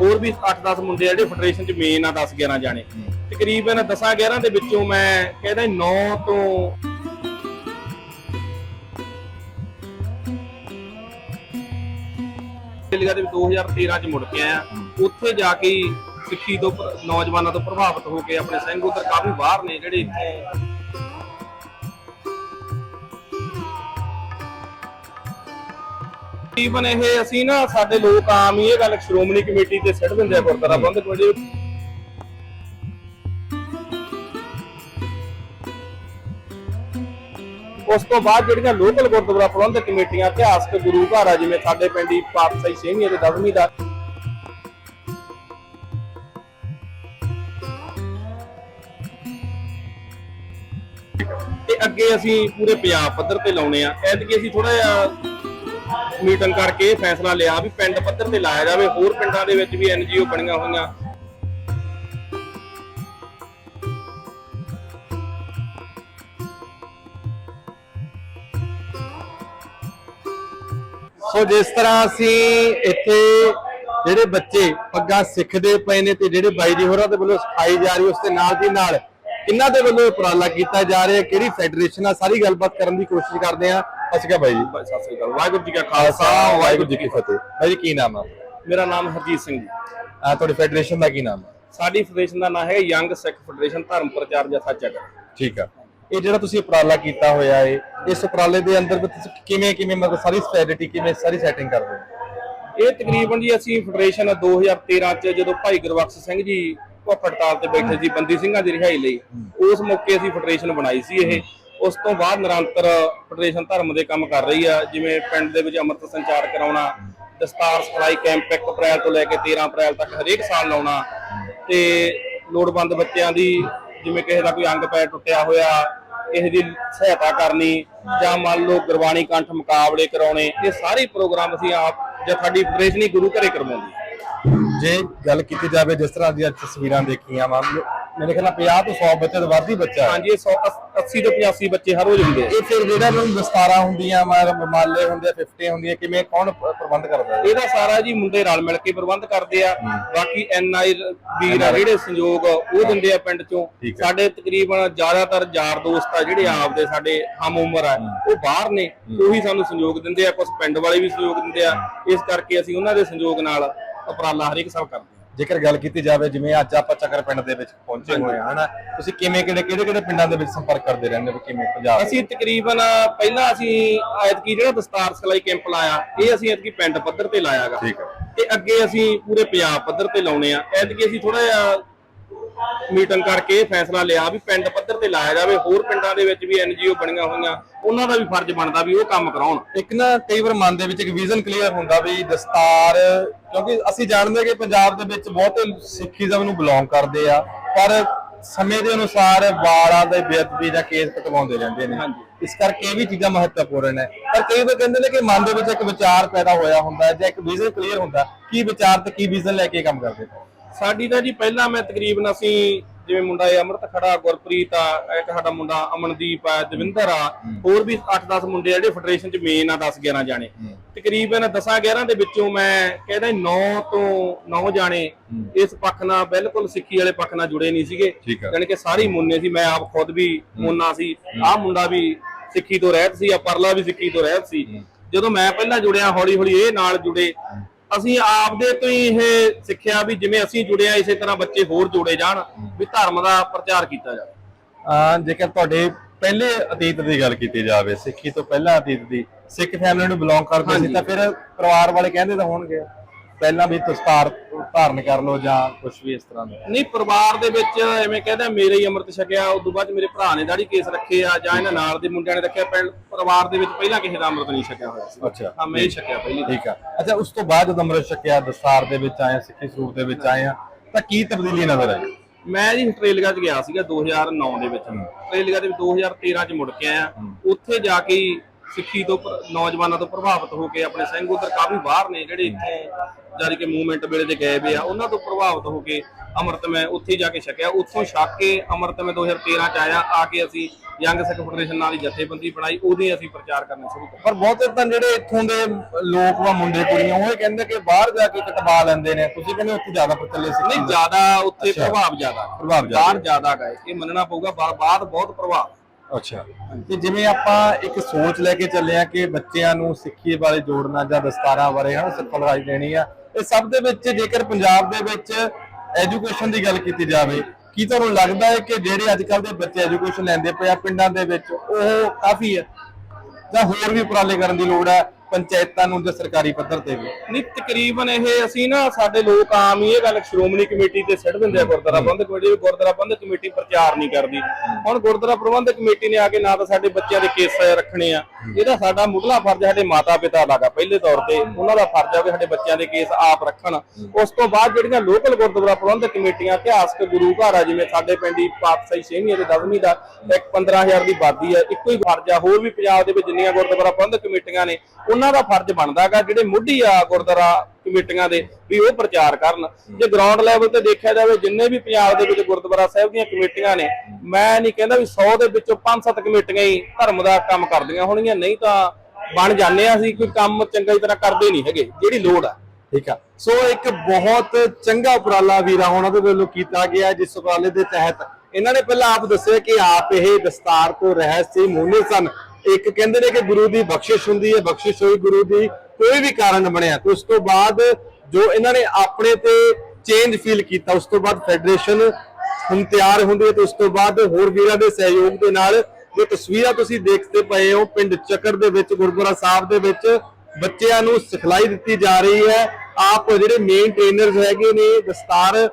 ਹੋਰ ਵੀ 8-10 ਮੁੰਡੇ ਜਿਹੜੇ ਫੈਡਰੇਸ਼ਨ ਚ ਮੇਨ ਆ 10-11 ਜਾਣੇ। ਤਕਰੀਬਨ 10-11 ਦੇ ਵਿੱਚੋਂ ਮੈਂ ਕਹਿੰਦਾ 9 ਤੋਂ ਲਿਗਾ ਦੇ 2013 ਚ ਮੁੜ ਕੇ ਆਇਆ। ਉੱਥੇ ਜਾ ਕੇ ਹੀ ਸਿੱਖੀ ਤੋਂ ਨੌਜਵਾਨਾਂ ਤੋਂ ਪ੍ਰਭਾਵਿਤ ਹੋ ਕੇ ਆਪਣੇ ਸਿੰਘ ਉਧਰ ਕਾਫੀ ਬਾਹਰ ਨੇ ਜਿਹੜੇ ਇੱਥੇ ਤਕਰੀਬਨ ਇਹ ਅਸੀਂ ਨਾ ਸਾਡੇ ਲੋਕ ਆਮ ਹੀ ਇਹ ਗੱਲ ਸ਼੍ਰੋਮਣੀ ਕਮੇਟੀ ਤੇ ਸਿੱਟ ਦਿੰਦੇ ਆ ਗੁਰਦੁਆਰਾ ਪ੍ਰਬੰਧਕ ਕਮੇਟੀ। ਉਸ ਤੋਂ ਬਾਅਦ ਜਿਹੜੀਆਂ ਲੋਕਲ ਗੁਰਦੁਆਰਾ ਪ੍ਰਬੰਧਕ ਕਮੇਟੀਆਂ ਇਤਿਹਾਸਕ ਗੁਰੂ ਘਰ ਆ ਜਿਵੇਂ ਸਾਡੇ ਪਿੰਡੀ ਪਾਤਸ਼ਾਹੀ ਛੇਵੀਂ ਅਤੇ ਦਸਵੀਂ ਦਾ। ਤੇ ਅੱਗੇ ਅਸੀਂ ਪੂਰੇ ਪੰਜਾਬ ਪੱਧਰ ਤੇ ਲਾਉਣੇ ਆ। ਐਤਕੀ ਅਸੀਂ ਥੋੜਾ ਜਿਹਾ ਮੀਟਿੰਗ ਕਰਕੇ ਇਹ ਫੈਸਲਾ ਲਿਆ ਵੀ ਪਿੰਡ ਪੱਧਰ ਤੇ ਲਾਇਆ ਜਾਵੇ, ਹੋਰ ਪਿੰਡਾਂ ਦੇ ਵਿੱਚ ਵੀ ਐਨਜੀਓ ਬਣੀਆਂ ਹੋਈਆਂ। ਸੋ ਜਿਸ ਤਰ੍ਹਾਂ ਅਸੀਂ ਇੱਥੇ ਜਿਹੜੇ ਬੱਚੇ ਪੱਗਾਂ ਸਿੱਖਦੇ ਪਏ ਨੇ ਤੇ ਜਿਹੜੇ ਬਾਈ ਜੀ ਹੋਰਾਂ ਦੇ ਵੱਲੋਂ ਸਿਖਾਈ ਜਾ ਰਹੀ, ਉਸ ਦੇ ਨਾਲ ਦੀ ਨਾਲ ਕਿੰਨਾ ਦੇ ਵੱਲੋਂ ਉਪਰਾਲਾ ਕੀਤਾ ਜਾ ਰਿਹਾ, ਕਿਹੜੀ ਫੈਡਰੇਸ਼ਨ ਆ, ਸਾਰੀ ਗੱਲਬਾਤ ਕਰਨ ਦੀ ਕੋਸ਼ਿਸ਼ ਕਰਦੇ ਆ ਅਸੀਂ ਕਿਹਾ ਬਾਈ ਜੀ। ਸਤਿ ਸ੍ਰੀ ਅਕਾਲ। ਵਾਹਿਗੁਰੂ ਜੀ ਕਾ ਖਾਲਸਾ ਵਾਹਿਗੁਰੂ ਜੀ ਕੀ ਫਤਿਹ। ਬਾਈ ਜੀ ਕੀ ਨਾਮ ਆ? ਮੇਰਾ ਨਾਮ ਹਰਜੀਤ ਸਿੰਘ ਜੀ। ਆ ਤੁਹਾਡੀ ਫੈਡਰੇਸ਼ਨ ਦਾ ਕੀ ਨਾਮ ਆ? ਸਾਡੀ ਫੈਡਰੇਸ਼ਨ ਦਾ ਨਾਮ ਹੈ ਯੰਗ ਸਿੱਖ ਫੈਡਰੇਸ਼ਨ ਧਰਮ ਪ੍ਰਚਾਰ ਜਥਾ ਚੱਕਰ ਠੀਕ ਆ। ਇਹ ਜਿਹੜਾ ਤੁਸੀਂ ਉਪਰਾਲਾ ਕੀਤਾ ਹੋਇਆ ਹੈ ਇਸ ਉਪਰਾਲੇ ਦੇ ਅੰਦਰ ਤੁਸੀਂ ਕਿਵੇਂ ਕਿਵੇਂ ਮਤਲਬ ਸਾਰੀ ਸਟ੍ਰੈਟਜੀ ਕਿਵੇਂ ਸਾਰੀ ਸੈਟਿੰਗ ਕਰਦੇ ਹੋ? ਇਹ ਤਕਰੀਬਨ ਜੀ ਅਸੀਂ ਫੈਡਰੇਸ਼ਨ 2013 ਚ ਜਦੋਂ ਭਾਈ ਗੁਰਬਖਸ਼ ਸਿੰਘ ਜੀ ਭੁੱਖ ਹੜਤਾਲ ਤੇ ਬੈਠੇ ਸੀ ਬੰਦੀ ਸਿੰਘਾਂ ਦੀ ਰਿਹਾਈ ਲਈ ਉਸ ਮੌਕੇ ਅਸੀਂ ਫੈਡਰੇਸ਼ਨ ਬਣਾਈ ਸੀ ਇਹ। ਉਸ ਤੋਂ ਬਾਅਦ ਨਿਰੰਤਰ ਫੈਡਰੇਸ਼ਨ ਧਰਮ ਦੇ ਕੰਮ ਕਰ ਰਹੀ ਆ ਜਿਵੇਂ ਪਿੰਡ ਦੇ ਵਿੱਚ ਅੰਮ੍ਰਿਤ ਸੰਚਾਰ ਕਰਾਉਣਾ ਦਸਤਾਰ ਸਿਖਲਾਈ ਕੈਂਪ 1 ਅਪ੍ਰੈਲ ਤੋਂ ਲੈ ਕੇ 13 ਅਪ੍ਰੈਲ ਤੱਕ ਹਰੇਕ ਸਾਲ ਲਾਉਣਾ ਤੇ ਲੋੜਵੰਦ ਬੱਚਿਆਂ ਦੀ ਜਿਵੇਂ ਕਿਸੇ ਦਾ ਕੋਈ ਅੰਗ ਪੈਰ ਟੁੱਟਿਆ ਹੋਇਆ ਕਿਸੇ ਦੀ ਸਹਾਇਤਾ ਕਰਨੀ ਜਾਂ ਮੰਨ ਲਓ ਗੁਰਬਾਣੀ ਕੰਠ ਮੁਕਾਬਲੇ ਕਰਾਉਣੇ ਇਹ ਸਾਰੇ ਪ੍ਰੋਗਰਾਮ ਅਸੀਂ ਆਪ ਜਾਂ ਸਾਡੀ ਫੈਡਰੇਸ਼ਨ ਹੀ ਗੁਰੂ ਘਰੇ ਕਰਵਾਉਂਦੀ ਜੇ ਗੱਲ ਕੀਤੀ ਜਾਵੇ ਜਿਸ ਤਰ੍ਹਾਂ ਦੀਆਂ ਤਸਵੀਰਾਂ ਦੇਖੀਆਂ ਵਾ ਮੇਰੇ ਖਿਆਲ ਨਾਲ 50 ਤੋਂ 100 ਬੱਚੇ ਤੋਂ ਵੱਧ ਹੀ ਬੱਚਾ। ਹਾਂਜੀ ਇਹ 100 80 ਤੋਂ 85 ਬੱਚੇ ਹਰ ਰੋਜ਼ ਹੁੰਦੇ ਆ। ਇਹ ਫਿਰ ਜਿਹੜਾ ਨੂੰ ਦਸਤਾਰਾਂ ਹੁੰਦੀਆਂ ਮਾਲੇ ਹੁੰਦੇ ਆ 50 ਹੁੰਦੀਆਂ ਕਿਵੇਂ ਕੌਣ ਪ੍ਰਬੰਧ ਕਰਦਾ ਹੈ? ਇਹਦਾ ਸਾਰਾ ਜੀ ਮੁੰਡੇ ਰਲ ਮਿਲ ਕੇ ਪ੍ਰਬੰਧ ਕਰਦੇ ਆ। ਬਾਕੀ ਐਨ ਆਈ ਵੀਰ ਆ ਜਿਹੜੇ ਸੰਯੋਗ ਉਹ ਦਿੰਦੇ ਆ ਪਿੰਡ ਚੋਂ। ਸਾਡੇ ਤਕਰੀਬਨ ਜ਼ਿਆਦਾਤਰ ਯਾਰ ਦੋਸਤ ਆ ਜਿਹੜੇ ਆਪਦੇ ਸਾਡੇ ਹਮ ਉਮਰ ਆ ਉਹ ਬਾਹਰ ਨੇ ਉਹੀ ਸਾਨੂੰ ਸੰਯੋਗ ਦਿੰਦੇ ਆ। ਕੁਝ ਪਿੰਡ ਵਾਲੇ ਵੀ ਸੰਯੋਗ ਦਿੰਦੇ ਆ। ਇਸ ਕਰਕੇ ਅਸੀਂ ਉਹਨਾਂ ਦੇ ਸੰਯੋਗ ਨਾਲ ਉਪਰਾਲਾ ਹਰੇਕ ਸਾਲ ਕਰਦੇ ਆ। ਜੇਕਰ ਗੱਲ ਕੀਤੀ ਜਾਵੇ ਜਿਵੇਂ ਅੱਜ ਆਪਾਂ ਚੱਕਰ ਪਿੰਡ ਦੇ ਵਿੱਚ ਪਹੁੰਚੇ ਹੋਏ ਹਾਂ ਹਨਾ? ਤੁਸੀਂ ਕਿਵੇਂ ਕਿਹੜੇ ਕਿਹੜੇ ਕਿਹੜੇ ਪਿੰਡਾਂ ਦੇ ਵਿੱਚ ਸੰਪਰਕ ਕਰਦੇ ਰਹਿੰਦੇ ਹੋ? ਕਿਵੇਂ ਪੰਜਾਬ ਅਸੀਂ ਤਕਰੀਬਨ ਪਹਿਲਾਂ ਅਸੀਂ ਐਤਕੀ ਜਿਹੜਾ ਦਸਤਾਰ ਸਿਖਲਾਈ ਕੈਂਪ ਲਾਇਆ ਇਹ ਅਸੀਂ ਐਤਕੀ ਪਿੰਡ ਪੱਧਰ ਤੇ ਲਾਇਆਗਾ। ਠੀਕ ਹੈ। ਤੇ ਅੱਗੇ ਅਸੀਂ ਪੂਰੇ ਪੰਜਾਬ ਪੱਧਰ ਤੇ ਲਾਉਣੇ ਆ। ਐਤਕੀ ਅਸੀਂ ਥੋੜਾ ਜਿਹਾ ਮੀਟਿੰਗ ਕਰਕੇ ਇਹ ਫੈਸਲਾ ਲਿਆ ਵੀ ਪਿੰਡ ਪੱਧਰ ਤੇ ਲਾਇਆ ਜਾਵੇ ਹੋਰ ਪਿੰਡਾਂ ਦੇ ਵਿੱਚ ਵੀ ਐਨਜੀਓ ਬਣੀਆਂ ਹੋਈਆਂ ਉਹਨਾਂ ਦਾ ਵੀ ਫਰਜ਼ ਬਣਦਾ ਵੀ ਉਹ ਕੰਮ ਕਰਾਉਣ। ਇੱਕ ਨਾ ਕਈ ਵਾਰ ਮਨ ਦੇ ਵਿੱਚ ਇੱਕ ਵਿਜ਼ਨ ਕਲੀਅਰ ਹੁੰਦਾ ਵੀ ਦਸਤਾਰ ਕਿਉਂਕਿ ਅਸੀਂ ਜਾਣਦੇ ਕਿ ਪੰਜਾਬ ਦੇ ਵਿੱਚ ਬਹੁਤੇ ਸਿੱਖੀਜ਼ਮ ਨੂੰ ਬਿਲੋਂਗ ਕਰਦੇ ਆ ਪਰ ਸਮੇਂ ਦੇ ਅਨੁਸਾਰ ਵਾਲਾਂ ਦੇ ਬੇਅਦਬੀ ਜਾਂ ਕੇਸ ਕਟਵਾਉਂਦੇ ਰਹਿੰਦੇ ਨੇ। ਇਸ ਕਰਕੇ ਇਹ ਵੀ ਚੀਜ਼ਾਂ ਮਹੱਤਵਪੂਰਨ ਹੈ ਪਰ ਕਈ ਵਾਰ ਕਹਿੰਦੇ ਨੇ ਕਿ ਮਨ ਦੇ ਵਿੱਚ ਇੱਕ ਵਿਚਾਰ ਪੈਦਾ ਹੋਇਆ ਹੁੰਦਾ ਜਾਂ ਇੱਕ ਵਿਜ਼ਨ ਕਲੀਅਰ ਹੁੰਦਾ ਕੀ ਵਿਚਾਰ ਤੇ ਕੀ ਵਿਜ਼ਨ ਲੈ ਕੇ ਕੰਮ ਕਰਦੇ ਹੋ ਸਾਡੀ ਤਾਂ ਜੀ ਪਹਿਲਾਂ ਮੈਂ ਤਕਰੀਬਨ ਅਸੀਂ ਜਿਵੇਂ ਮੁੰਡਾ ਇਹ ਅਮਰਤ ਖੜਾ ਗੁਰਪ੍ਰੀਤ ਆ ਇੱਕ ਸਾਡਾ ਮੁੰਡਾ ਅਮਨਦੀਪ ਆ ਦਵਿੰਦਰ ਆ ਹੋਰ ਵੀ 8-10 ਮੁੰਡੇ ਜਿਹੜੇ ਫੈਡਰੇਸ਼ਨ ਚ ਮੇਨ ਆ 10-11 ਜਾਣੇ। ਤਕਰੀਬਨ 10-11 ਦੇ ਵਿੱਚੋਂ ਮੈਂ ਕਹਿੰਦਾ 9 ਤੋਂ 9 ਜਾਣੇ ਇਸ ਪੱਖ ਨਾਲ ਬਿਲਕੁਲ ਸਿੱਖੀ ਵਾਲੇ ਪੱਖ ਨਾਲ ਜੁੜੇ ਨਹੀਂ ਸੀਗੇ। ਯਾਨੀ ਕਿ ਸਾਰੀ ਮੁੰਨੇ ਸੀ ਮੈਂ ਆਪ ਖੁਦ ਵੀ ਮੁੰਨਾ ਸੀ ਆਹ ਮੁੰਡਾ ਵੀ ਸਿੱਖੀ ਤੋਂ ਰਹਿਤ ਸੀ ਆ ਪਰਲਾ ਵੀ ਸਿੱਖੀ ਤੋਂ ਰਹਿਤ ਸੀ। ਜਦੋਂ ਮੈਂ ਪਹਿਲਾਂ ਜੁੜਿਆ ਹੌਲੀ ਹੌਲੀ ਇਹ ਨਾਲ ਜੁੜੇ। ਅਸੀਂ ਆਪਦੇ ਤੋਂ ਹੀ ਇਹ ਸਿੱਖਿਆ ਵੀ ਜਿਵੇਂ ਅਸੀਂ ਜੁੜੇ ਆ ਇਸੇ ਤਰ੍ਹਾਂ ਬੱਚੇ ਹੋਰ ਜੋੜੇ ਜਾਣ ਵੀ ਧਰਮ ਦਾ ਪ੍ਰਚਾਰ ਕੀਤਾ ਜਾਵੇ। ਆ ਜੇਕਰ ਤੁਹਾਡੇ ਪਹਿਲੇ ਅਤੀਤ ਦੀ ਗੱਲ ਕੀਤੀ ਜਾਵੇ ਸਿੱਖੀ ਤੋਂ ਪਹਿਲਾਂ ਅਤੀਤ ਦੀ ਸਿੱਖ ਫੈਮਿਲੀ ਨੂੰ ਬਿਲੋਂਗ ਕਰਦੇ ਸੀ ਤਾਂ ਫਿਰ ਪਰਿਵਾਰ ਵਾਲੇ ਕਹਿੰਦੇ ਤਾਂ ਹੋਣਗੇ। ਪਹਿਲਾਂ ਵੀ ਦਸਤਾਰ ਧਾਰਨ ਕਰ ਲਓ ਜਾਂ ਕੁਝ ਵੀ ਇਸ ਤਰ੍ਹਾਂ ਦਾ? ਨਹੀਂ ਪਰਿਵਾਰ ਦੇ ਵਿੱਚ ਐਵੇਂ ਕਹਿੰਦਾ ਮੇਰੇ ਹੀ ਅੰਮ੍ਰਿਤ ਛਕਿਆ ਉਸ ਤੋਂ ਬਾਅਦ ਮੇਰੇ ਭਰਾ ਨੇ ਦਾੜੀ ਕੇਸ ਰੱਖੇ ਆ ਜਾਂ ਇਹਨਾਂ ਨਾਲ ਦੇ ਮੁੰਡਿਆਂ ਨੇ ਰੱਖਿਆ ਪਰਿਵਾਰ ਦੇ ਵਿੱਚ ਪਹਿਲਾਂ ਕਿਸੇ ਦਾ ਅੰਮ੍ਰਿਤ ਨਹੀਂ ਛਕਿਆ ਹੋਇਆ ਸੀ। ਅੱਛਾ। ਹਾਂ ਮੈਂ ਹੀ ਛਕਿਆ ਪਹਿਲੀ ਠੀਕ ਆ। ਅੱਛਾ ਉਸ ਤੋਂ ਬਾਅਦ ਜਦੋਂ ਅੰਮ੍ਰਿਤ ਛਕਿਆ ਦਸਤਾਰ ਦੇ ਵਿੱਚ ਆਏ ਸਿੱਖੀ ਸਰੂਪ ਦੇ ਵਿੱਚ ਆਏ ਆ ਤਾਂ ਕੀ ਤਬਦੀਲੀ ਨਜ਼ਰ ਆਈ? ਮੈਂ ਜੀ ਆਸਟ੍ਰੇਲੀਆ 'ਚ ਗਿਆ ਸੀਗਾ 2009 ਦੇ ਵਿੱਚ। ਆਸਟ੍ਰੇਲੀਆ ਦੇ ਵਿੱਚ 2013 'ਚ ਮੁੜ ਕੇ ਆਇਆ। ਉੱਥੇ ਜਾ ਕੇ ਸਿੱਖੀ ਤੋਂ ਨੌਜਵਾਨਾਂ ਤੋਂ ਪ੍ਰਭਾਵਿਤ ਹੋ ਕੇ ਆਪਣੇ ਸਿੰਘ ਉਧਰ ਕਾਫੀ ਬਾਹਰ ਨੇ ਜਿਹੜੇ ਇੱਥੋਂ ਜਾਰੀ ਕਿ ਮੂਵਮੈਂਟ ਵੇਲੇ ਦੇ ਗਏ ਵੇ ਆ ਉਹਨਾਂ ਤੋਂ ਪ੍ਰਭਾਵਿਤ ਹੋ ਕੇ ਅੰਮ੍ਰਿਤ ਮੈਂ ਉੱਥੇ ਜਾ ਕੇ ਛਕਿਆ। ਉੱਥੋਂ ਛਕ ਕੇ ਅੰਮ੍ਰਿਤ ਮੈਂ 2013 ਚ ਆਇਆ ਆ ਕੇ ਅਸੀਂ ਯੰਗ ਸਿੱਖ ਫੈਡਰੇਸ਼ਨ ਨਾਲ ਹੀ ਜਥੇਬੰਦੀ ਬਣਾਈ ਉਹਦੇ ਅਸੀਂ ਪ੍ਰਚਾਰ ਕਰਨਾ ਸ਼ੁਰੂ ਕਰ। ਪਰ ਬਹੁਤੇ ਤਾਂ ਜਿਹੜੇ ਇੱਥੋਂ ਦੇ ਲੋਕ ਵਾ ਮੁੰਡੇ ਕੁੜੀਆਂ ਉਹ ਇਹ ਕਹਿੰਦੇ ਕਿ ਬਾਹਰ ਜਾ ਕੇ ਕਟਵਾ ਲੈਂਦੇ ਨੇ। ਤੁਸੀਂ ਕਹਿੰਦੇ ਉੱਥੇ ਜ਼ਿਆਦਾ ਪ੍ਰਚਲਿਤ ਸੀ ਨਹੀਂ ਜ਼ਿਆਦਾ ਉੱਥੇ। ਪ੍ਰਭਾਵ ਜ਼ਿਆਦਾ। ਪ੍ਰਭਾਵ ਜ਼ਿਆਦਾ। ਬਾਹਰ ਜ਼ਿਆਦਾ ਗਏ ਇਹ ਮੰਨਣਾ ਪਊਗਾ ਬਾ- ਬਾਅਦ ਬਹੁਤ ਪ੍ਰਭਾਵ। ਅੱਛਾ। ਤੇ ਜਿਵੇਂ ਆਪਾਂ ਇੱਕ ਸੋਚ ਲੈ ਕੇ ਚੱਲੇ ਆ ਕਿ ਬੱਚਿਆਂ ਨੂੰ ਸਿੱਖੀ ਬਾਰੇ ਜੋੜਨਾ ਜਾਂ ਦਸਤਾਰਾਂ ਬਾਰੇ ਹਨਾ ਸਿਖਲਾਈ ਦੇਣੀ ਆ, ਇਹ ਸਭ ਦੇ ਵਿੱਚ ਜੇਕਰ ਪੰਜਾਬ ਦੇ ਵਿੱਚ ਐਜੂਕੇਸ਼ਨ ਦੀ ਗੱਲ ਕੀਤੀ ਜਾਵੇ, ਕੀ ਤੁਹਾਨੂੰ ਲੱਗਦਾ ਹੈ ਕਿ ਜਿਹੜੇ ਅੱਜ ਕੱਲ ਦੇ ਬੱਚੇ ਐਜੂਕੇਸ਼ਨ ਲੈਂਦੇ ਪਏ ਆ ਪਿੰਡਾਂ ਦੇ ਵਿੱਚ, ਉਹ ਕਾਫੀ ਹੈ? ਜਾਂ ਹੋਰ ਵੀ ਉਪਰਾਲੇ ਕਰਨ ਦੀ ਲੋੜ ਹੈ? ਪੰਚਾਇਤਾਂ ਨੂੰ ਜਾਂ ਸਰਕਾਰੀ ਪੱਧਰ ਤੇ ਵੀ? ਨਹੀਂ ਤਕਰੀਬਨ ਇਹ ਅਸੀਂ ਨਾ ਸਾਡੇ ਲੋਕ ਆਮ ਹੀ ਇਹ ਗੱਲ ਸ਼੍ਰੋਮਣੀ ਕਮੇਟੀ ਤੇ ਸਿੱਟ ਦਿੰਦੇ ਆ ਗੁਰਦੁਆਰਾ ਪ੍ਰਬੰਧਕ ਕਮੇਟੀ ਵੀ ਗੁਰਦੁਆਰਾ ਪ੍ਰਬੰਧਕ ਕਮੇਟੀ ਪ੍ਰਚਾਰ ਨਹੀਂ ਕਰਦੀ। ਹੁਣ ਗੁਰਦੁਆਰਾ ਪ੍ਰਬੰਧਕ ਕਮੇਟੀ ਨੇ ਆ ਕੇ ਨਾ ਤਾਂ ਸਾਡੇ ਬੱਚਿਆਂ ਦੇ ਕੇਸ ਰੱਖਣੇ ਆ। ਇਹਦਾ ਸਾਡਾ ਮੁੱਢਲਾ ਫਰਜ਼ ਸਾਡੇ ਮਾਤਾ ਪਿਤਾ ਦਾ ਗਾ ਪਹਿਲੇ ਤੌਰ ਤੇ ਉਹਨਾਂ ਦਾ ਫਰਜ਼ ਆ ਕਿ ਸਾਡੇ ਬੱਚਿਆਂ ਦੇ ਕੇਸ ਆਪ ਰੱਖਣ। ਉਸ ਤੋਂ ਬਾਅਦ ਜਿਹੜੀਆਂ ਲੋਕਲ ਗੁਰਦੁਆਰਾ ਪ੍ਰਬੰਧਕ ਕਮੇਟੀਆਂ ਇਤਿਹਾਸਕ ਗੁਰੂ ਘਰ ਆ ਜਿਵੇਂ ਸਾਡੇ ਪਿੰਡ ਪਾਤਸ਼ਾਹੀ ਛੇਵੀਂ ਤੇ ਦਸਵੀਂ ਦਾ ਇੱਕ 15000 ਦੀ ਆਬਾਦੀ ਆ ਇੱਕੋ ਹੀ ਫਰਜ਼ ਆ। ਹੋਰ ਵੀ ਪੰਜਾਬ ਦੇ ਵਿੱਚ ਜਿੰਨੀਆਂ ਗੁਰਦੁਆਰਾ ਪ੍ਰਬੰਧਕ ਕਮੇਟੀਆਂ ਨੇ ਉਹਨਾਂ ਦਾ ਫਰਜ਼ ਬਣਦਾ ਜਿਹੜੇ ਮੁੱਢੀ ਆ ਗੁਰਦੁਆਰਾ ਕਮੇਟੀਆਂ ਦੇ, ਵੀ ਉਹ ਪ੍ਰਚਾਰ ਕਰਨ। ਜੇ ਗਰਾਊਂਡ ਲੈਵਲ ਤੇ ਦੇਖਿਆ ਜਾਵੇ, ਜਿੰਨੇ ਵੀ ਪੰਜਾਬ ਦੇ ਵਿੱਚ ਗੁਰਦੁਆਰਾ ਸਾਹਿਬ ਦੀਆਂ ਕਮੇਟੀਆਂ ਨੇ, ਮੈਂ ਨਹੀਂ ਕਹਿੰਦਾ ਵੀ 100 ਦੇ ਵਿੱਚੋਂ 5-7 ਕਮੇਟੀਆਂ ਹੀ ਧਰਮ ਦਾ ਕੰਮ ਕਰਦੀਆਂ ਹੋਣਗੀਆਂ। ਨਹੀਂ ਤਾਂ ਬਣ ਜਾਂਦੇ ਆ ਅਸੀਂ, ਕੋਈ ਕੰਮ ਚੰਗੀ ਤਰ੍ਹਾਂ ਕਰਦੇ ਨਹੀਂ ਹੈਗੇ, ਜਿਹੜੀ ਲੋੜ ਆ। ਠੀਕ ਆ। ਸੋ ਇੱਕ ਬਹੁਤ ਚੰਗਾ ਉਪਰਾਲਾ ਵੀਰਾ ਉਹਨਾਂ ਦੇ ਵੱਲੋਂ ਕੀਤਾ ਗਿਆ ਜਿਸ ਉਪਰਾਲੇ ਦੇ ਤਹਿਤ ਇਹਨਾਂ ਨੇ ਪਹਿਲਾਂ ਆਪ ਦੱਸਿਆ ਕਿ ਆਪ ਇਹ ਦਸਤਾਰ ਤੋਂ ਰਹਿਤ ਸੀ ਮੋਨੇ ਸਨ। ਇੱਕ ਕਹਿੰਦੇ ਨੇ ਕਿ ਗੁਰੂ ਦੀ ਬਖਸ਼ਿਸ਼ ਹੁੰਦੀ ਹੈ, ਬਖਸ਼ਿਸ਼ ਹੋਈ ਗੁਰੂ ਦੀ, ਕੋਈ ਵੀ ਕਾਰਨ ਬਣਿਆ। ਤੇ ਉਸ ਤੋਂ ਬਾਅਦ ਜੋ ਇਹਨਾਂ ਨੇ ਆਪਣੇ ਤੇ ਚੇਂਜ ਫੀਲ ਕੀਤਾ, ਉਸ ਤੋਂ ਬਾਅਦ ਫੈਡਰੇਸ਼ਨ ਹੁਣ ਤਿਆਰ ਹੁੰਦੀ ਹੈ ਤੇ ਉਸ ਤੋਂ ਬਾਅਦ ਹੋਰ ਵੀਰਾਂ ਦੇ ਸਹਿਯੋਗ ਦੇ ਨਾਲ ਜੋ ਤਸਵੀਰਾਂ ਤੁਸੀਂ ਦੇਖਦੇ ਪਏ ਹੋ, ਪਿੰਡ ਚੱਕਰ ਦੇ ਵਿੱਚ, ਗੁਰਦੁਆਰਾ ਸਾਹਿਬ ਦੇ ਵਿੱਚ ਬੱਚਿਆਂ ਨੂੰ ਸਿਖਲਾਈ ਦਿੱਤੀ ਜਾ ਰਹੀ ਹੈ। ਆਪ ਜਿਹੜੇ ਮੇਨ ਟ੍ਰੇਨਰਸ ਹੈਗੇ ਨੇ, ਦਸਤਾਰ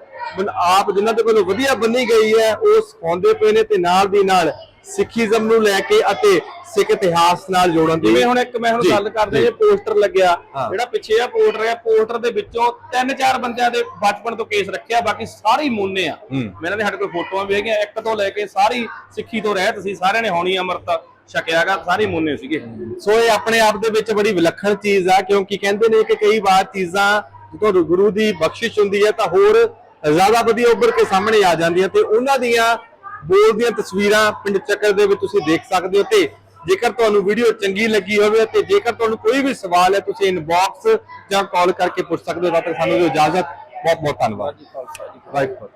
ਆਪ ਜਿਨ੍ਹਾਂ ਦੇ ਵੱਲੋਂ ਵਧੀਆ ਬੰਨੀ ਗਈ ਹੈ, ਉਹ ਸਿਖਾਉਂਦੇ ਪਏ ਨੇ ਤੇ ਨਾਲ ਦੀ ਨਾਲ ਸਿੱਖੀਜ਼ਮ ਨੂੰ ਲੈ ਕੇ ਅਤੇ ਸਿੱਖ ਇਤਿਹਾਸ ਨਾਲ ਜੋੜਨ ਦੀ ਜਿਵੇਂ ਹੁਣ ਇੱਕ ਮੈਂ ਹੁਣ ਗੱਲ ਕਰਦੇ ਜੀ। ਪੋਸਟਰ ਲੱਗਿਆ। ਜਿਹੜਾ ਪਿੱਛੇ ਆ ਪੋਸਟਰ ਹੈ ਪੋਸਟਰ ਦੇ ਵਿੱਚੋਂ ਤਿੰਨ ਚਾਰ ਬੰਦਿਆਂ ਦੇ ਬਚਪਨ ਤੋਂ ਕੇਸ ਰੱਖਿਆ ਬਾਕੀ ਸਾਰੇ ਹੀ ਮੋਨੇ ਆ। ਮੈਨਾਂ ਦੇ ਸਾਡੇ ਕੋਲ ਫੋਟੋਆਂ ਵੀ ਹੈਗੀਆਂ ਇੱਕ ਤੋਂ ਲੈ ਕੇ ਸਾਰੀ ਸਿੱਖੀ ਤੋਂ ਰਹਿਤ ਸੀ ਸਾਰਿਆਂ ਨੇ ਹੋਣੀ ਅੰਮ੍ਰਿਤ ਛਕਿਆਗਾ ਸਾਰੇ ਮੋਨੇ ਸੀਗੇ ਸੋ ਇਹ ਆਪਣੇ ਆਪ ਦੇ ਵਿੱਚ ਬੜੀ ਵਿਲੱਖਣ ਚੀਜ਼ ਆ ਕਿਉਂਕਿ ਕਹਿੰਦੇ ਨੇ ਕਿ ਕਈ ਵਾਰ ਚੀਜ਼ਾਂ ਜਦੋਂ ਗੁਰੂ ਦੀ ਬਖਸ਼ਿਸ਼ ਹੁੰਦੀ ਹੈ ਤਾਂ ਹੋਰ ਜ਼ਿਆਦਾ ਵਧੀਆ ਉੱਭਰ ਕੇ ਸਾਹਮਣੇ ਆ ਜਾਂਦੀਆਂ ਤੇ ਉਹਨਾਂ ਦੀਆਂ ਬੋਲ ਦੀਆਂ ਤਸਵੀਰਾਂ ਪਿੰਡ ਚੱਕਰ ਦੇ ਵਿੱਚ ਤੁਸੀਂ ਦੇਖ ਸਕਦੇ ਹੋ ਤੇ ਜੇਕਰ ਤੁਹਾਨੂੰ ਵੀਡੀਓ ਚੰਗੀ ਲੱਗੀ ਹੋਵੇ ਤੇ ਜੇਕਰ ਤੁਹਾਨੂੰ ਕੋਈ ਵੀ ਸਵਾਲ ਹੈ ਤੁਸੀਂ ਇਨਬਾਕਸ ਜਾਂ ਕਾਲ ਕਰਕੇ ਪੁੱਛ ਸਕਦੇ ਹੋ ਤੱਕ ਸਾਨੂੰ ਦਿਓ ਇਜਾਜ਼ਤ। ਬਹੁਤ ਬਹੁਤ ਧੰਨਵਾਦ। ਵਾਹਿਗੁਰੂ